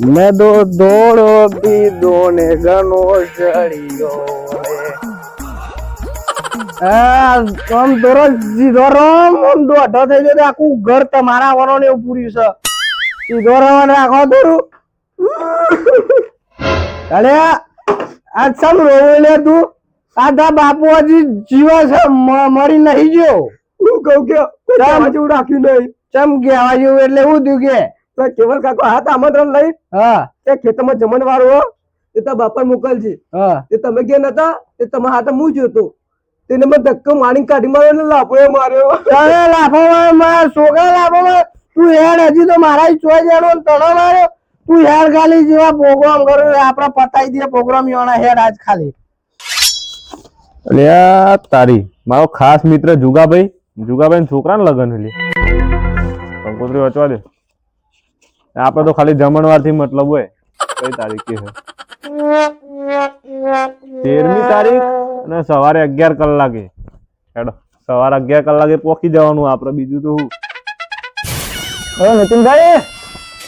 મેં દો દોડો દીધો ને ઘણો ચડ્યો આમ દોરો સીધો રમ આમ દોઢો થઈ ગયો આખું ઘર તમારા ને એવું પૂર્યું છે. સીધો રમ રાખો દોરું અરે આ સમ રોવે લે તું? આ તા બાપુ હજી જીવા છે મરી નહીં ગયો. હું કહું કે રાખ્યું નહીં. ચમ કહેવા જેવું એટલે હું થયું કે તો કેવલ કાકો હાથ આમંત્રણ લઈ હા. એ ખેતરમાં જમણ વાળો એ તો બાપા મોકલજે. હા. તે તમે ગયા નતા એ તમારા હાથે હું જોતો તેને મને ધક્કો મારી કાઢી માર્યો ને લાફો એ માર્યો. અરે લાફોમાં સોગા લાફો માર તું હેડ હજી તો મારા ચોય જેડો તણો માર્યો. તું હેડ ખાલી જેવા પ્રોગ્રામ કરો આપડે પતાઈ દે પ્રોગ્રામ યોણા હેડ આજ ખાલી. અલ્યા તારી મારો ખાસ મિત્ર જુગાભાઈ જુગાભાઈ છોકરા ને લગન એટલે કંકોત્રી વચવા દે. આપડે તો ખાલી જમણવારથી મતલબ હોય. કઈ તારીખ છે? તેરમી તારીખ અને સવારે અગિયાર કલાકે. હેડો સવારે અગિયાર કલાકે પહોંચી જવાનું આપણે. બીજું તો હવે નીતિનભાઈ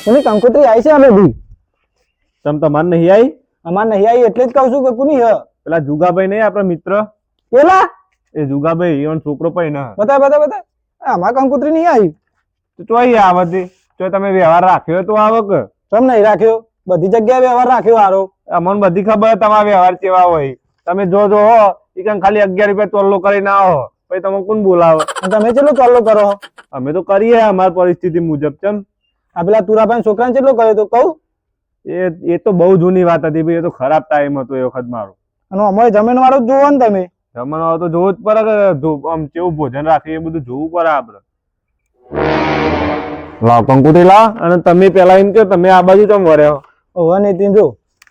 એની કંકોત્રી આવી છે અમે બી. તમ તમારે નહીં આવી અમાર નહીં આવી એટલે જ કહું છું કે કોની હ. પેલા જુગાભાઈ નહીં આપણા મિત્ર? પેલા? એ જુગાભાઈ એનો છોકરો પણ ના બતા બતા બતા. અમાર કંકોત્રી નહીં આવી. તો ચોઈ આવતી જો તમે વ્યવહાર રાખ્યો તો આવક. કેમ નહીં રાખ્યો? બધી જગ્યાએ વ્યવહાર રાખ્યો હારો. અમને બધી ખબર તમારા વ્યવહાર કેવા હોય. તમે જો જો હો ઈ કાંઈ ખાલી અગિયાર રૂપિયા તોલ્લો કરીને આવો પછી તમે કોણ બોલાવો? તમે ચેટલો ચોલ્લો કરો? અમે તો કરીએ અમારી પરિસ્થિતિ મુજબ ચમ. આ પેલા તુરાભાઈ છોકરાને ચેટલો કર્યો તો? કહું? એ એ તો બહુ જૂની વાત હતી ભાઈ એ તો ખરાબ ટાઈમ હતો એ વખત મારો. અને અમારે જમીન વાળો જોવો ને તમે. જમણવા તો જોવું જ પડે આમ કેવું ભોજન રાખીએ એ બધું જોવું પડે આપડે. લાવ કંકુટી લા અને તમે પેલા એમ કે તમે આ બાજુ ચમ વર્યો ઓહો નીતિન જો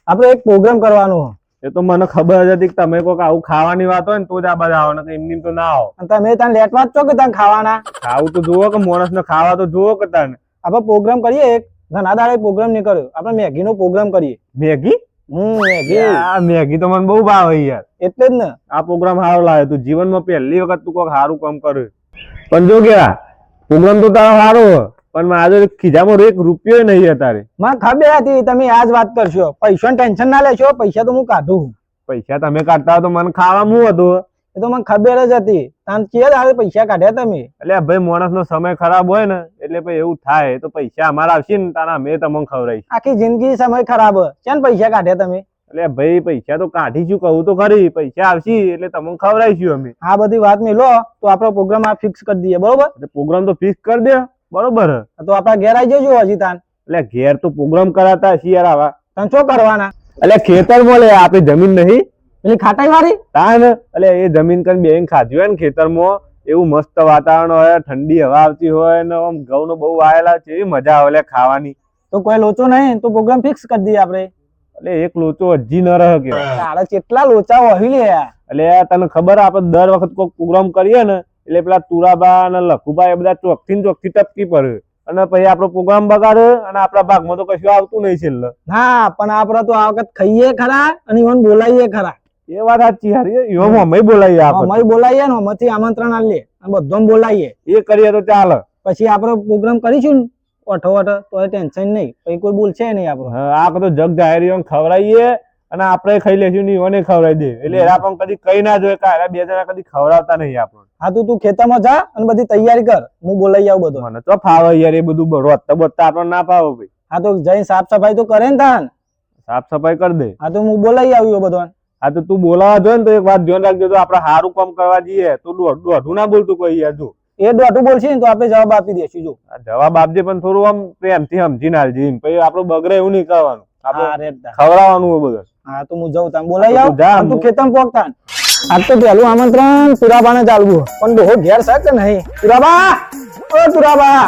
આપણે એક પ્રોગ્રામ કરવાનો એ તો મને ખબર જ હતી કે તમે કોક આવું ખાવાની વાત હોય ને તો જ આ બાજુ આવો ને એમની તો ના આવો. અને તમે ત્યાં લેટવા જ છો કે ત્યાં ખાવાના? ખાવું તો જુઓ કે મોણસ ને ખાવા તો જુઓ કે તને. આપણે પ્રોગ્રામ કરીએ એક. ઘણા દાડે પ્રોગ્રામ નહીં કર્યો. આપણે મેગી નો પ્રોગ્રામ કરીએ. મેગી? હમ મેગી. આ મેગી તો મને બહુ ભાવે યાર. એટલે જ ને. આ પ્રોગ્રામ સારો લાગે તું. જીવનમાં પહેલી વખત તું કોક સારું કામ કર્યું. પણ જો કે પ્રોગ્રામ તો તારો સારો હો. પણ મારા ખીજામાં એક રૂપિયો નહીં અત્યારે. માં ખબર હતી તમે આજ વાત કરશો. પૈસા ટેન્શન ના લેશો પૈસા તો હું કાઢું પૈસા તમે કાઢતા તો મને ખાવા હું હતું? એ તો મને ખબર જ હતી. તાન કે દાડે પૈસા કાઢ્યા તમે? એટલે ભાઈ માણસ નો સમય ખરાબ હોય ને એટલે ભાઈ એવું થાય. તો પૈસા અમારા આવશે ને તારા મેં તમને ખવડાવીશ. આખી જિંદગી સમય ખરાબ. કેમ પૈસા કાઢ્યા તમે? એટલે ભાઈ પૈસા તો કાઢીશું કહું તો ખરી. પૈસા આવશે એટલે તમને ખવડાવીશું અમે. આ બધી વાત મેલો તો આપણો પ્રોગ્રામ આ ફિક્સ કરી દઈએ બરોબર? પ્રોગ્રામ તો ફિક્સ કરી દે. બરોબર. તો આપણા ઘેર આવી જજો હજી તાન. એટલે ઘેર તો પ્રોગ્રામ કરાતા છીએ યાર આવા. તને શું કરવાના? એટલે ખેતર બોલે આપણી જમીન નહીં. એટલે ખાટાઈ વાળી? તાન એટલે એ જમીન કઈ બેન ખાધી હોય ને ખેતરમાં એવું મસ્ત વાતાવરણ હોય ઠંડી હવા આવતી હોય ને આમ ઘઉં નો બહુ આવેલા છે એવી મજા આવે એટલે ખાવાની. તો કોઈ લોચો નહીં તો પ્રોગ્રામ ફિક્સ કરી દઈએ આપણે. એટલે એક લોચો હજી ન રહે તારે કેટલા લોચા હોય લે. એટલે તને ખબર આપણે દર વખત કોઈ પ્રોગ્રામ કરીએ ને એટલે પેલા તુરાબા અને લખુબા એ બધા ચોખ્ખી ચોખ્ખી ટપકી પડે. અને પછી આપણો પ્રોગ્રામ બગાડે અને આપણા ભાગમાં તો કશું આવતું નહીં છેલ્લે. હા પણ આપણે તો આ વખત ખાઈએ ખરા અને ઈવન બોલાવીએ ખરા. એ વાત સાચી હારી. એવો અમે બોલાવીએ આપણે અમે બોલાવીએ ને અમેથી આમંત્રણ આલીએ અને બધો બોલાવીએ એ કરીએ તો ચાલે. પછી આપણો પ્રોગ્રામ કરીશું ને ઓઠો ઓઠો તો ટેન્શન નહીં. પછી કોઈ બોલશે નહીં આપણો. આ બધો જગ જાહેરીઓ ખવડાવીએ અને આપણે ખાઈ લેશું ને ઈવોને ખવડાવી દે. એટલે એરા પણ કદી કઈ ના જોઈએ કારણ બે જણા કદી ખવડાવતા નહીં આપણને. હા તું તું ખેતરમાં જા અને બધી તૈયારી કર. હું બોલાઈ આવું બધું. મને તો ફાવે યાર એ બધું રોતતા બોતતા આપણને ના ફાવે ભાઈ. હા તો જઈને સાફ સફાઈ તો કરે ને તાન. સાફ સફાઈ કરી દે. હા તો હું બોલાઈ આવ્યો બધો હા તો તું બોલાવા જોઈએ ને તો એક વાત ધ્યાન રાખજો. તો આપણે સારું કામ કરવા જઈએ તો દોઢ ના બોલતું કોઈ યાર જો. એ દોઢું બોલશે ને તો આપણે જવાબ આપી દેશું જો. જવાબ આપજે પણ થોડું આમ પ્રેમથી સમજીને એમ. પછી આપણું બગડે એવું નહીં કરવાનું. ખવડાવવાનું બધું. હા તો હું જઉં તાન. બોલાવી આવું. તું જા, ખેતરમાં પોકતા આજ તો પહેલું આમંત્રણ તુરાબાને ચાલવું પણ ડોહો ઘેર છે કે નહીં? તુરાબા ઓ તુરાબા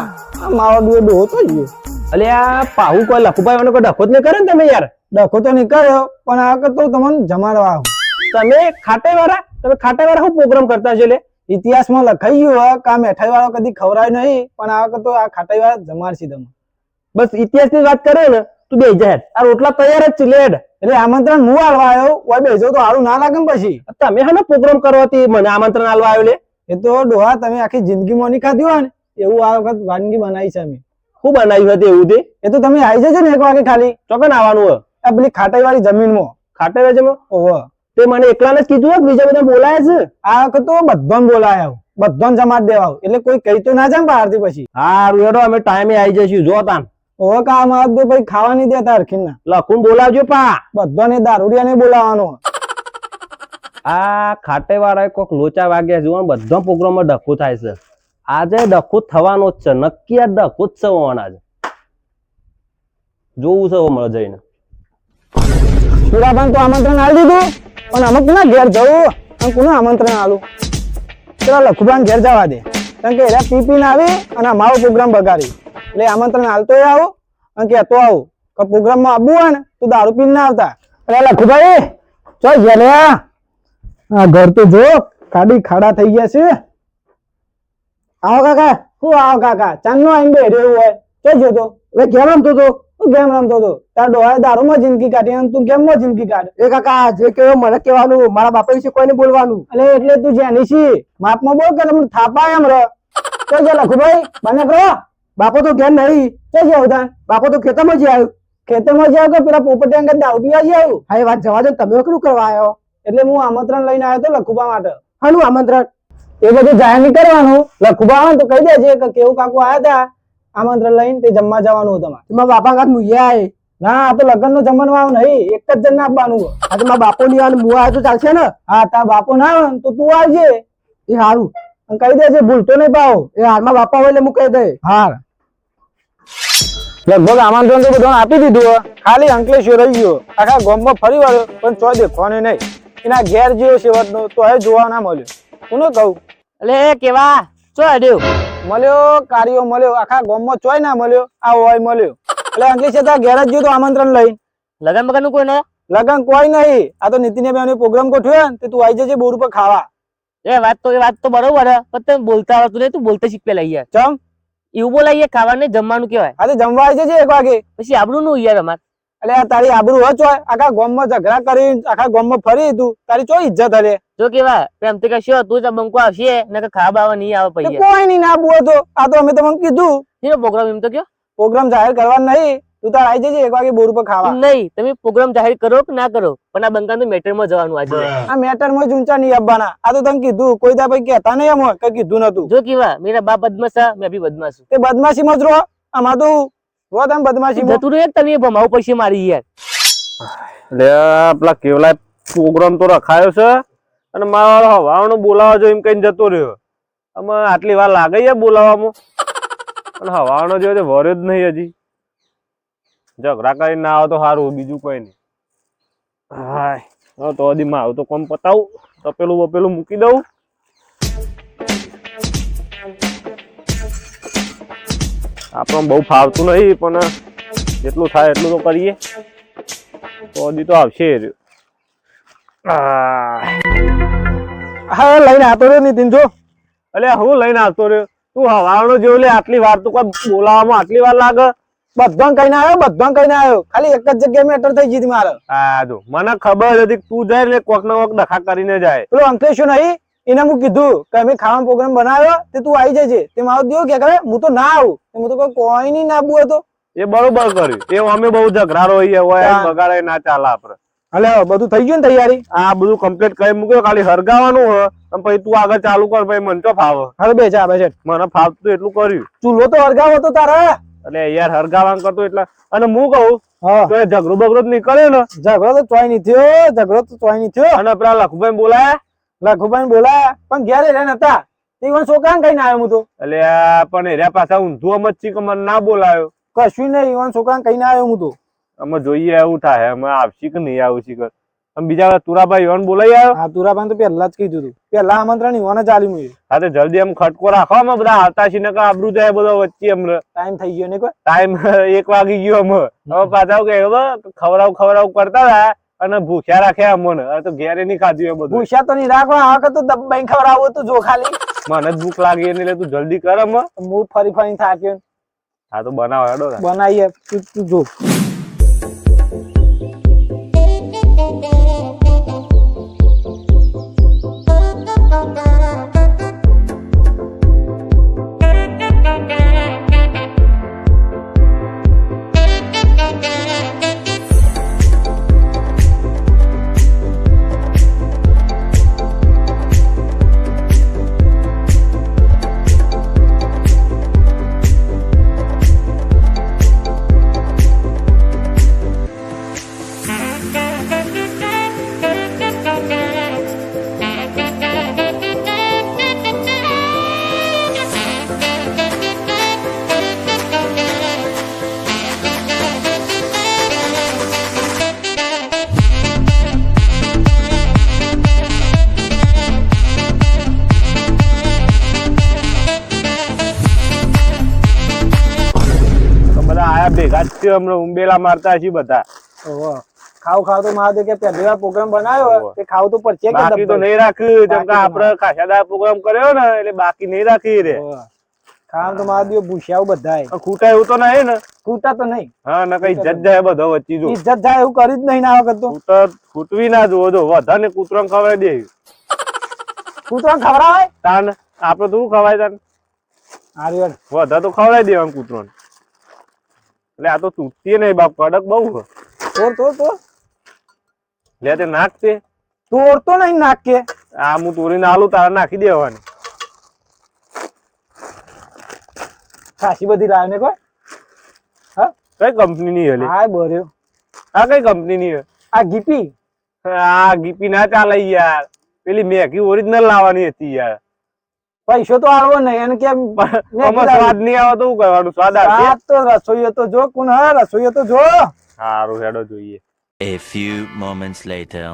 મારો ડોહો ડોહો તો ગયો. અલે આ પાહુ કોઈ લખુભાઈ વાનો કોઈ ડખો જ નહીં કરે ને તમે યાર? ડખો તો નીકળ્યો પણ આ કરતો તમને જમાડવા આવું. તમે ખાટે વાળા તમે ખાટે વાળા શું પ્રોગ્રામ કરતા છો લે? ઇતિહાસમાં લખાઈ ગયું હોય કે આ મેઠાઈ વાળો કદી ખવડાય નહીં, પણ આ વખત આ ખાટાઈ વાળા જમાડશે તમે બસ ઇતિહાસની વાત કરે ને, તું બે જાય આ રોટલા તૈયાર જ છે, લેડ. એટલે આમંત્રણ હું આલવા આવ્યો? ઓય બેસો તો હારું ના લાગે પછી. તમે હા પ્રોગ્રામ કરો હતી મને આમંત્રણ આલવા આવ્યો લે. એ તો ડોહા તમે આખી જિંદગીમાં નહીં ખાધી હોય ને એવું આ વખત વાનગી બનાવી છે અમે. શું બનાવ્યું હતું એવું તે? એ તો તમે આવી જજો ને એક વાગે ખાલી. ચોકન આવવાનું હોય? આ પેલી ખાટાઈ વાળી જમીનમાં. ખાટે વેચમાં ઓહો. તે મને એકલાને જ કીધું બીજા બધા બોલાય છે? આ વખત તો બધાને આવું. બધાને જમાત દેવા એટલે કોઈ કહી તો ના જાય બહારથી પછી. હારું હેડો અમે ટાઈમે આવી જઈશું. જો તાન. કામ ખાવા નહીં દેતા હરખીના. લખું બોલાવજો પા. બધાને દારૂડિયાને બોલાવાનો આ ખાટે વાળા કોક લોચા વાગ્યા જુઓ ને બધા પ્રોગ્રામમાં ડખું થાય છે. આજે ડખું થવાનો જ છે નક્કી આ ડખું જ છે ઓણ આજે. જોવું છે હમણાં જઈને. સુરાભાન તો આમંત્રણ આવી દીધું? પણ અમે ના ઘેર જવું? અને કોનું આમંત્રણ આલું? ચલો લખુભાઈ ઘેર જવા દે. કારણ કે એરા પીપી ના આવી અને અમારો પ્રોગ્રામ બગાડી. એટલે આમંત્રણ હાલતો આવો. અને કહેતો આવો કે પ્રોગ્રામમાં આવવું હોય ને તો દારૂ પીને ના આવતા. અરે લખુભાઈ ચો જેલ્યા આ ઘર તો જો ખાડી ખાડા થઈ ગયા છે. આવો કાકા શું આવો કાકા. ચાંદનો આઈને બેઠો એવું હોય. ચો જોતો એટલે કેમ રમતો તો? તું કેમ રમતો તો? તાર ડોહાએ દારૂમાં જિંદગી કાઢી અને તું કેમમાં જિંદગી કાઢ? એ કાકા જે કેવો મને કહેવાનું. મારા બાપા વિશે કોઈને બોલવાનું. એટલે એટલે તું જેની છી માપમાં બોલ કે તમને થાપા એમ ર. તો જે લખુભાઈ મને કરો બાપો તો ઘેર નહીં. તો જે ઉદાન બાપો તો ખેતરમાં જ આવ્યું. ખેતરમાં જાવ કે પેલા પોપટિયા અંગત પીવા જ આવ્યું? હા એ વાત જવા દો તમે શું કરવા આવ્યો? એટલે હું આમંત્રણ લઈને આવ્યો તો લખુબા માટે. હાનું આમંત્રણ? એ બધું જાહેર નહીં કરવાનું. લખુબા આવે તો કહી દેજે કે કેવું કાકુ આવ્યા હતા આમંત્રણ લઈને તે જમવા જવાનું તમારે. એમાં બાપા કાંત મુયા આવે ના આ તો લગ્નનું જમવાનું નહીં. એક જ જણ આપવાનું આ તો મારા બાપો ની આવે મુવા આવે તો ચાલશે ને? હા તાર બાપો ના આવે તો તું આવજે. એ સારું કહી દેજે ભૂલતો નહીં પાવો. એ હારમાં બાપા હોય એટલે હું કહી દે હા લગભગ આમંત્રણ તો બધાને આપી દીધું હો. ખાલી અંકલેશ્વર રહી ગયો. આખા ગામમાં ફરી વળ્યો પણ ચોય દેખવાનું નહીં. એના ઘેર જેવો સેવટનો તો એ જોવા ના મળ્યો. કોને કહું. એટલે કેવા? ચો અડ્યો? મળ્યો કાર્યો મળ્યો આખા ગામમાં ચોય ના મળ્યો આ હોય મળ્યો. એટલે અંકલેશ્વર તો ઘેર જ ગયો તો આમંત્રણ લઈને લગન બગનનું કોઈ નહીં લગન કોઈ નહીં. આ તો નીતિને બેનો પ્રોગ્રામ ગોઠવ્યો ને તે તું આવી જજે બોર ઉપર ખાવા. એ વાત તો એ વાત તો બરોબર હે. પણ બોલતા આવતું નહીં તું બોલતા શીખ પેલા યાર ચમ? એવું બોલાય ખાવાનું જમવાનું કેવાય આજે જમવા આવી જજે એક વાગે. પછી આબરું નું યાર અમાર. એટલે તારી આબરૂ હોય ચોય આખા ગામમાં ઝઘડા કરી આખા ગોમમાં ફરી તું. તારી ચો ઇજ્જત હલે જો કેવા પ્રેમ તો કશો તું તો બંકો આવશે ને કે ખાવા બાવા નહીં આવે પછી કોઈ નહીં ના બુઓ તો આ તો અમે તમને કીધું. એ પ્રોગ્રામ એમ તો કયો? પ્રોગ્રામ જાહેર કરવાનો નહીં. તું તાર આવી જજે એક વાગે બોર પર ખાવા. નહીં તમે પ્રોગ્રામ જાહેર કરો કે ના કરો? પણ આ બંકા તો મેટરમાં જવાનું આજે. આ મેટરમાં જ ઊંચા નહીં આવવાના. આ તો તમે કીધું કોઈ દા ભાઈ કહેતા નહીં એમ હોય કે કીધું નતું. જો કેવા મેરા બાપ બદમાશા છે મેં ભી બદમાશ તે બદમાશી માં જ રહો. આમાં તો રહો તમે બદમાશી માં જતું રહે તમે ભમાવ પછી મારી યાર. લે આપલા કેવલા પ્રોગ્રામ તો રખાયો છે અને મારો વાળો હવાવાનો બોલાવા જો એમ કઈ જતો રહ્યો. આમાં આટલી વાર લાગે યાર બોલાવામાં? અને હવાનો જો વર્યો જ નહીં હજી. ઝઘડા રાકારી ના આવે તો સારું બીજું કોઈ નહીં. હાય તો હજી મારું તો કોમ પતાવું તો પેલું પેલું મૂકી દઉં. આપણને બહુ ફાવતું નહીં પણ જેટલું થાય એટલું તો કરીએ. તો હજી તો આવશે હા લઈને આવતો રહ્યો નીતિન જો. અલ્યા હું લઈને આવતો રહ્યો? તું હવાનો જેવું લે આટલી વાર તું કોઈ બોલાવવામાં આટલી વાર લાગે? બધો ના આવ્યો બધો ના આવ્યો. ખાલી એક જ જગ્યાએ મેટર થઈ ગઈ મારે. હા જો. મને ખબર હતી તું જાય એટલે કોક ના કોક ડખા કરીને જાય. પેલો અંકલેશ્વર નહીં? એને હું કીધું કે અમે ખાવાનો પ્રોગ્રામ બનાવ્યો તે તું આવી જજે. તે મારો દીવો કે કરે હું તો ના આવું. હું તો કોઈ કોઈ નહીં ના આબુ હતો. એ બરોબર કર્યું. એ અમે બહુ ઝઘડા રહીએ હોય. બગાડે ના ચાલે આપડે હલે બધું થઈ ગયું ને તૈયારી? આ બધું કમ્પ્લીટ કરી મૂક્યો ખાલી હરગાવાનું હોય. અને પછી તું આગળ ચાલુ કર પછી મને તો ફાવે. હવે બે ચા બે મને ફાવતું એટલું કર્યું. ચૂલો તો હરગાવો તો તારે. એટલે યાર હરગાવાનું કરતો એટલે અને હું કહું તો ઝઘડો બગડો નીકળે ને. ઝઘડો તો ચોય નહીં થયો ઝઘડો તો ચોય નહીં થયો. અને પેલા લખુભાઈ બોલાયા. લખુભાઈ બોલાયા પણ ઘેરે એને નતા તે ઈવન છોકરાને ના આવ્યો હું તો. એટલે પણ એર્યા પાછા ઊંધું કે મને ના બોલાયો? કશું નહીં ઈવન છોકરાને ના આવ્યો હું તો. અમે જોઈએ એવું થાય અમે આવશી કે નહીં આવશી કર અને બીજા તુરાભાઈ યોન બોલાઈ આવ્યો. હા તુરાભાઈ તો પહેલા જ કીધું હતું પહેલા આમંત્રણ ઈવન જ આલ્યું મેં હા તો જલ્દી આમ ખટકો રાખો અમે બધા આવતા છીએ નકર આબરૂ જાય બધો વચ્ચે અમને ટાઈમ થઈ ગયો ને કોઈ? ટાઈમ એક વાગી ગયો અમે હવે પાછા કે ખવડાવ ખવડાવ કરતા હતા અને ભૂખ્યા રાખ્યા અમને. હવે તો ઘેરે નહીં ખાધું એ બધું. ભૂખ્યા તો નહીં રાખવા આ વખત તો દબાઈ ખવડાવો તો જો ખાલી. મને જ ભૂખ લાગી એટલે તું જલ્દી કર અમે હું ફરી ફરી થાક્યો. હા તો બનાવો હેડો. બનાવીએ. તું જો. નાખશે હમણાં ઉંબેલા મારતા હશે બધા. ખાવ ખાવ તો મારે કે પહેલી વાર પ્રોગ્રામ બનાવ્યો તે ખાવ તો પડશે કે બાકી તો નહીં રાખ્યું જેમ કે આપણે ખાસાદાર પ્રોગ્રામ કર્યો ને એટલે બાકી નહીં રાખી રે. ખાવ તો મારે દિયો ભૂસ્યાઓ બધાય. ખૂટા એવું તો નહીં ને? ખૂટા તો નહીં. હા ને કઈ ઇજ્જત જાય બધો વચ્ચે જો. ઇજ્જત જાય એવું કરી જ નહીં ના વખત તો. ખૂટવી ના જુઓ જો વધારે ને કૂતરો ખવડાવી દે. કૂતરો ખવડાવાય? તાન આપડે તો શું ખવાય તાન? હારી વધારે તો ખવડાવી દેવાનું કૂતરો એટલે આ તો તૂટતી નહીં બાપ કડક બહુ તોડ તોડ તોડ. લે તે નાખ તે તોડતો નહીં નાખ. કે આ હું તોડીને આલું તારા નાખી દેવાની. ખાસી બધી રાય ને કોઈ? કઈ કંપની ની હલી હા બોર્યો. આ કઈ કંપની ની આ ગીપી. આ ગીપી ના ચાલે યાર. પેલી મેગી ઓરિજિનલ લાવવાની હતી યાર. પૈસો તો આવો નહીં. એને કેમ સ્વાદ નહીં આવે તો શું કરવાનું? સ્વાદ આવશે તો રસોઈયો તો જો કુન હા રસોઈયો તો જો. સારું હેડો જોઈએ. A few moments later.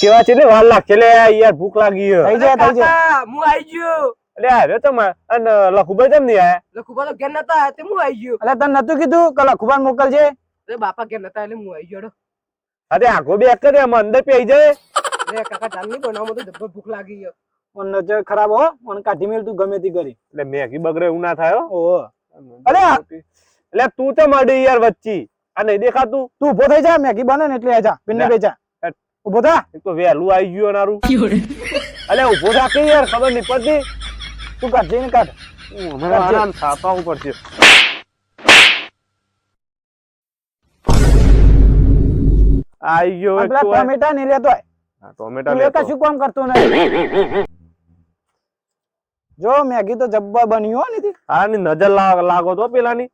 કેવા છે ને વાર લાગશે. લે યાર ભૂખ લાગી છે. થઈ જાય થઈ જાય. હું આઈ ગયો. એટલે આવ્યો તો માં અને લખુબા કેમ નહીં આયા? લખુબા તો ઘેર નતા આયા તે હું આઈ ગયો? એટલે તને નતું કીધું કે લખુબા મોકલજે? અરે બાપા ઘેર નતા એટલે હું આઈ ગયો અરે આખો બે કરે એમ અંદર પી જાય. અરે કાકા જાન નહીં બનાવો તો જબ્બર ભૂખ લાગી ગયો મન નજર ખરાબ હો મન કાઢી મેલ તું ગમે તે કરી. એટલે મેગી બગડે એવું ના થાય હો. અરે એટલે તું તો મળી યાર વચ્ચે. આ નહીં દેખાતું? તું ઊભો થઈ જા મેગી બને ને એટલે આજા પિન્ને લે. બેજા. ઊભો થા. એક તો વહેલું આવી ગયું નારું અલે ઊભો થા કે યાર ખબર નહીં પડતી. તું કાઢ જઈને કાઢ. હમણાં આરામ થાપા ઉપર છે આઈ ગયો આ એક તો ટમેટા નહીં લેતો. ટોમેટા લેતો. કશું કામ કરતો નહીં જો મેગી તો જબ્બર બની હો ની નજર લાગો તો પેલાની.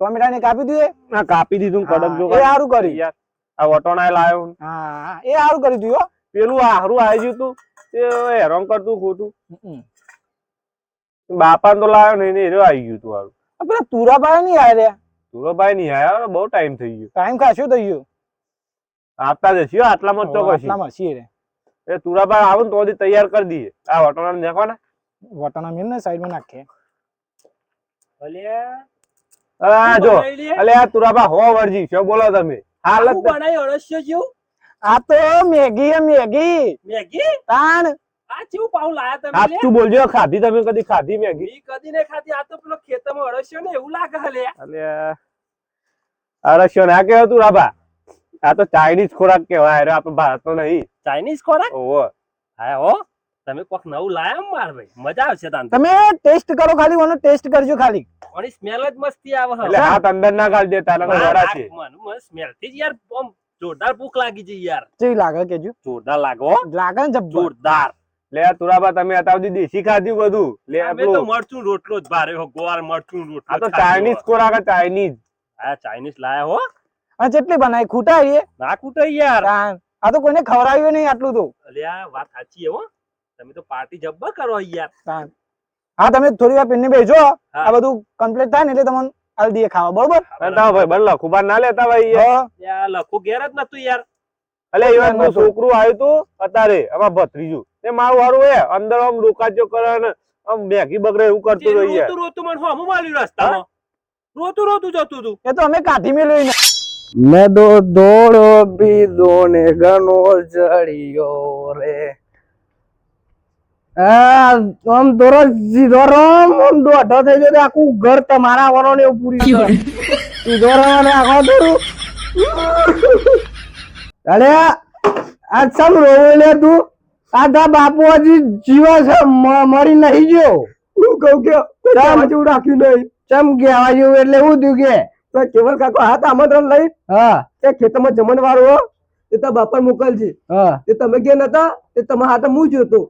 ટમેટા ને કાપી દીધું કાપી દીધું કડક જો એ સારું કરી યાર. આ વટોણા લાવ્યો હા એ સારું કર્યું તું હો. પેલું હારું આવી ગયું તું. તે હેરાન કરતું ખોટું. બાપા તો લાવ્યો નહીં ને એરો આવી ગયું તું હારું. પેલા તુરાભાઈ નહીં આયા રે? નહીં આયા બહુ ટાઈમ થઈ ગયો. ટાઈમ ખાસો થઈ ગયો. આપતા જશે આટલામાં તો આટલામાં છીએ રે. એ તુરાભાઈ આવે ને તો તૈયાર કરી દઈએ. આ વટોણા નાખવાના? વટાણા મિલ ને સાઈડમાં નાખે આ જો અલે આ તુરાભા હો વરજી શું બોલો તમે? હાલ જ બનાવી અળસ્યો જેવું? આ તો મેગી મેગી. મેગી? તાણ. આ કેવું પાઉ લાયા તમે સાચું બોલજો ખાધી તમે કદી ખાધી મેગી? ઈ કદી ને ખાધી આ તો પેલો ખેતરમાં અળસ્યો ને એવું લાગે હલે અલે શું ના કેવો તુરાભા આ તો ચાઇનીઝ ખોરાક કહેવાય અરે આપણે ભારતનો નહીં. ચાઇનીઝ ખોરાક? ઓહો. હા હો. તમે કોક નવું લાયા માર ભાઈ? મજા આવશે તાન તમે ટેસ્ટ કરો ખાલી મને ટેસ્ટ કરજો ખાલી. ઓની સ્મેલ જ મસ્તી આવે હે. એટલે હાથ અંદર ના ગાળ દેતા નકર વડા છે. મને- સ્મેલથી જ યાર આમ જોરદાર ભૂખ લાગી છે યાર. કેવી લાગે કેજો જોરદાર લાગો લાગે ને જોરદાર. લે આ તુરાબા તમે અત્યાર સુધી દેશી ખાધી બધું. લે અમે તો મરચું રોટલો જ ભારે હો ગોળ મરચું રોટલો આ તો ચાઇનીઝ કોરા આ ચાઇનીઝ આ ચાઇનીઝ લાયા હો. આ જેટલી બનાવી ખૂટા એ ના કૂટે યાર. આ તો કોઈને ખવડાવ્યું નહીં આટલું તો. અલ્યા વાત સાચી હો. તમે તો પાર્ટી જબ્બર કરો યાર. હા તમે થોડી વાર પિન્ની બેજો આ બધું કમ્પ્લીટ થાય ને એટલે તમને દઈએ ખાવા બરોબર? તારા ભાઈ બન લખુબાર ના લેતા ભાઈ યાર. લખો ઘેર જ નતું યાર. અલે એ વાત નતું. છોકરું આવ્યું તું અત્યારે આમાં ભત્રીજું. તે મારું હારું એ અંદર આમ રોકાજો કરે ને આમ મેગી બગડે એવું કરતું રહી રહીએ રોતું રોતું મને હોમું માલ્યું રસ્તામાં. રોતું રોતું જતું તું. એ તો અમે કાઢી મેળવી ને. મેં દો દોડો બી દોને ગનો જડિયો રે. આમ દોરો સીધો રમ આમ દોઢો થઈ ગયો તો આખું ઘર તમારા વરો ને એવું પૂરી ગયું. સીધો રમ અને આખો દોરું. અરે આ સમ રોવે લે તું. સાધા બાપુ હજી જીવા છે મરી નહીં ગયો. હું કહું કે જેવું રાખ્યું નહીં. ચમ કહેવા જેવું એટલે હું થયું કે? તો કેવલ કાકો હાથ આમંત્રણ લઈ હા. એ ખેતરમાં જમણ વાળો તે તો બાપા મોકલજે. હા. તે તમે ગયા નતા તે તમારા હાથે હું જોતો.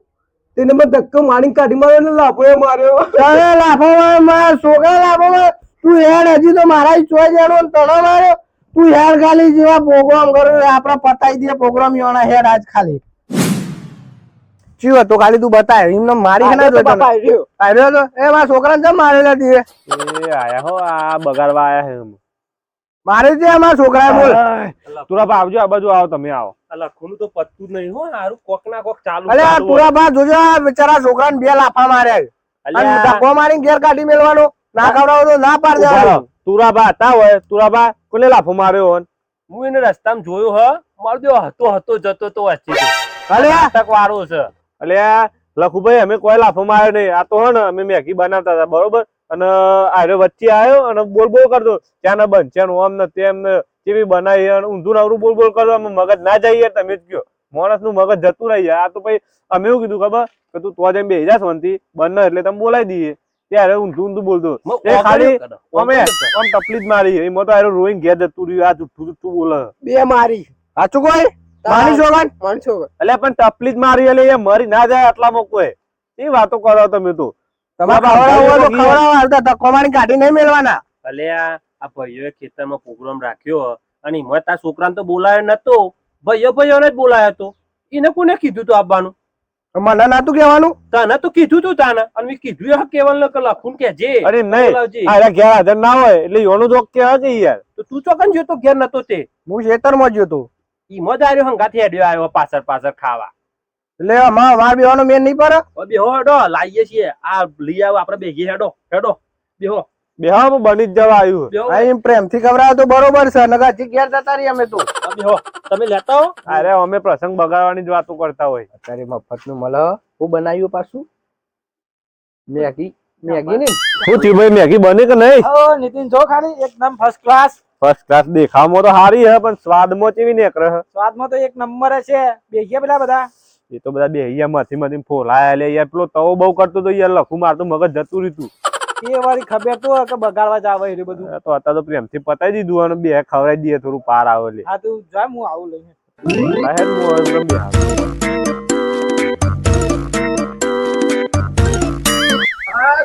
તેને મેં ધક્કો મારીને કાઢી માર્યો ને લાફો માર્યો. તને લાફો માર સોગા લાફો માર તું હેડ હજી તો મારા ચોઈ જણો તણો માર્યો. તું હેડ ખાલી જેવા પ્રોગ્રામ કરો આપડે પતાઈ દે પ્રોગ્રામ યોના હેડ આજ ખાલી. ચી તો ખાલી તું બતાય. એમને મારી ના જોતો આવ્યો તો એ મારા છોકરાને કેમ મારેલા તીએ એ? આયા હો આ બગાડવા આયા હે મારે છે મારા છોકરાએ બોલ. તુરાબા આવજો આ બાજુ આવો તમે આવો. લખવાનું તો પત્તું નહીં હો હારું કોક ના કોક ચાલુ અલે આ ચાલુ હોય. તુરા બા જોજો બિચારા છોકરાને બે લાફા માર્યા. અને ધક્કો મારીને ઘેર કાઢી મેલવાનો ના ખવડાવો તો ના પાડ દેવાનો. તુરાબા હતા હોય. તુરાબા કોને લાફો માર્યો હોન? હું એને રસ્તામાં જોયો હ. મારો દેવો હતો હતો જતો તો વચ્ચે અલે નાટક છે. એટલે લખુભાઈ અમે કોઈ લાફો માર્યો નહીં. આ તો હે ને અમે મેગી બનાવતા હતા બરોબર? અને આરે વચ્ચે આવ્યો અને બોલ બોલ કરતો. ત્યાં બંધ છે આમ ને તેમ ને. કેવી બનાવી અને ઊંધું નવરું બોલ બોલ કરો અમે મગજ ના જઈએ તમે જ કયો માણસનું મગજ જતું રહી જાય આ તો ભાઈ અમે એવું કીધું ખબર? કે તું તો જેમ બેહી જા શાંતિ બંને એટલે તમે બોલાવી દઈએ. ત્યારે ઊંધું ઊંધું બોલતો એ ખાલી અમે. આમ તકલીફ મારી એમાં તો આરો રોઈને ઘેર જતું રહ્યું. આ જુઠ્ઠું જુઠ્ઠું બોલે. બે મારી. સાચું કોઈ? માની છોકરા માની એટલે પણ તકલીફ મારી એટલે એ મરી ના જાય આટલામાં કોઈ. એ વાતો કરો તમે તો? તમારા ખવડાવો તો ધક્કો મારીને કાઢી નહીં મેલવાના અલ્યા આ ભાઈઓએ ખેતરમાં પ્રોગ્રામ રાખ્યો અને એમાં તાર છોકરાને તો બોલાયો નતો. ભાઈઓ ભાઈઓને જ બોલાયો હતો એને કોને કીધું તું આવવાનું મને નાતું કહેવાનું. તને તો કીધું તું તાને. અને મેં કીધું એ કેવલ કે લખું કે જે અરે નહીં. અરે ઘેર હાજર ના હોય એટલે યોનો જોક કહેવાય કે યાર. તો તું ચોકન જોતો ઘેર નતો તે? હું ખેતરમાં જ હતો ઈમાં જ આવ્યો હંગાથી હેડ્યો આવ્યો પાછળ પાછળ ખાવા. એટલે અમાર માર બેવાનો મેન નહીં હવે બેહો હેડો લાવીએ છીએ. આ લઈ આવો આપણે ભેગી હેડો હેડો. બેહો. બેહામાં બની જ જવા આવ્યું અહીં પ્રેમથી ખવડાવો તો બરોબર છે નગા હજી ઘેર જતા રહી અમે તો. તમે લેતા હો. અરે અમે પ્રસંગ બગાડવાની જ વાતો કરતા હોય. અત્યારે મફતનું મળે હું બનાવ્યું પાછું? મેગી મેગી ને શું થયું ભાઈ મેગી બની કે નહીં? નીતિન જો ખાલી એકદમ ફર્સ્ટ ક્લાસ ફર્સ્ટ ક્લાસ દેખાવમાં તો સારી હે પણ સ્વાદમાં કેવી ને હે સ્વાદમાં તો એક નંબર છે. બેસીએ પેલા બધા. એ તો બધા બેહીયા માંથી માંથી ફોલાયા લે. યાર પેલો તવો બહુ કરતો તો યાર લખું મારતું મગજ જતું રહ્યું એ વાળી ખબર તો કે બગાડવા જ આવે એ બધું. તો અત્યારે તો પ્રેમથી પતાઈ દીધું અને બે ખવડાવી દઈએ થોડું પાર આવે લે. હા તું જા હું આવું લઈને આ હું એકદમ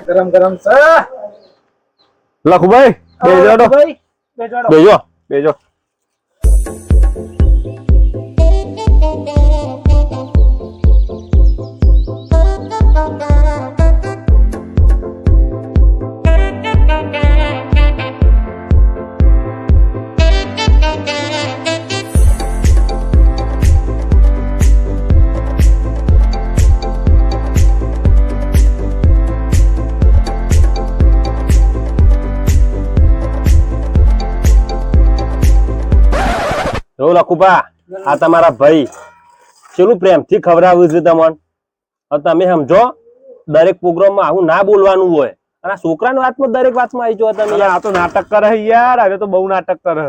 ગરમ ગરમ છે. લખુભાઈ બેજો ભાઈ બેજો બેજો બેજો આ તમારા ભાઈ. ચેલું પ્રેમથી ખવડાવ્યું છે તમને? હવે તમે સમજો દરેક પ્રોગ્રામમાં આવું ના બોલવાનું હોય. અને આ છોકરાની વાતમાં દરેક વાતમાં આવી જો તમે. આ તો નાટક કરે યાર હવે તો બહુ નાટક કરે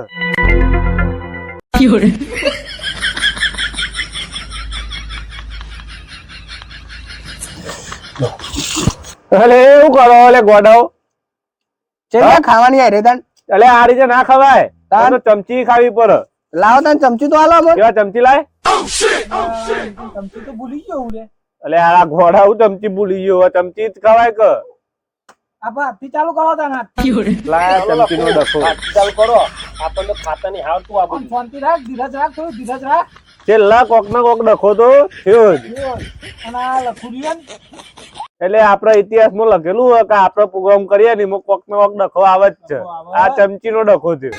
અલે એવું કરો અલે ગોડાઓ. ચેલા ખાવાની આરે તાન. અલે આ રીતે ના ખવાય. તાન? ચમચી ખાવી પડે. લાવો તને ચમચી તો આલો અમને કેવા ચમચી લાય? ચમચી તો ભૂલી ગયો હું લે. અલે આ ઘોડા હું ચમચી ભૂલી ગયો હવે ચમચી જ ખવાય કે? આપા હાથથી ચાલુ કરો તા હાથ. લાય ચમચી નો ડખો. ચાલુ કરો. આપણને ખાતા નહીં આવતું આ બધું. શાંતિ રાખ ધીરજ રાખ થોડું ધીરજ રાખ. છેલ્લા કોક ના કોક ડખો તો થયો જ. અને આ લખુરિયન એટલે આપણા ઇતિહાસમાં લખેલું હોય કે આપણે પ્રોગ્રામ કરીએ ને એમાં કોક ને કોક ડખો આવે જ છે. આ ચમચી નો ડખો છે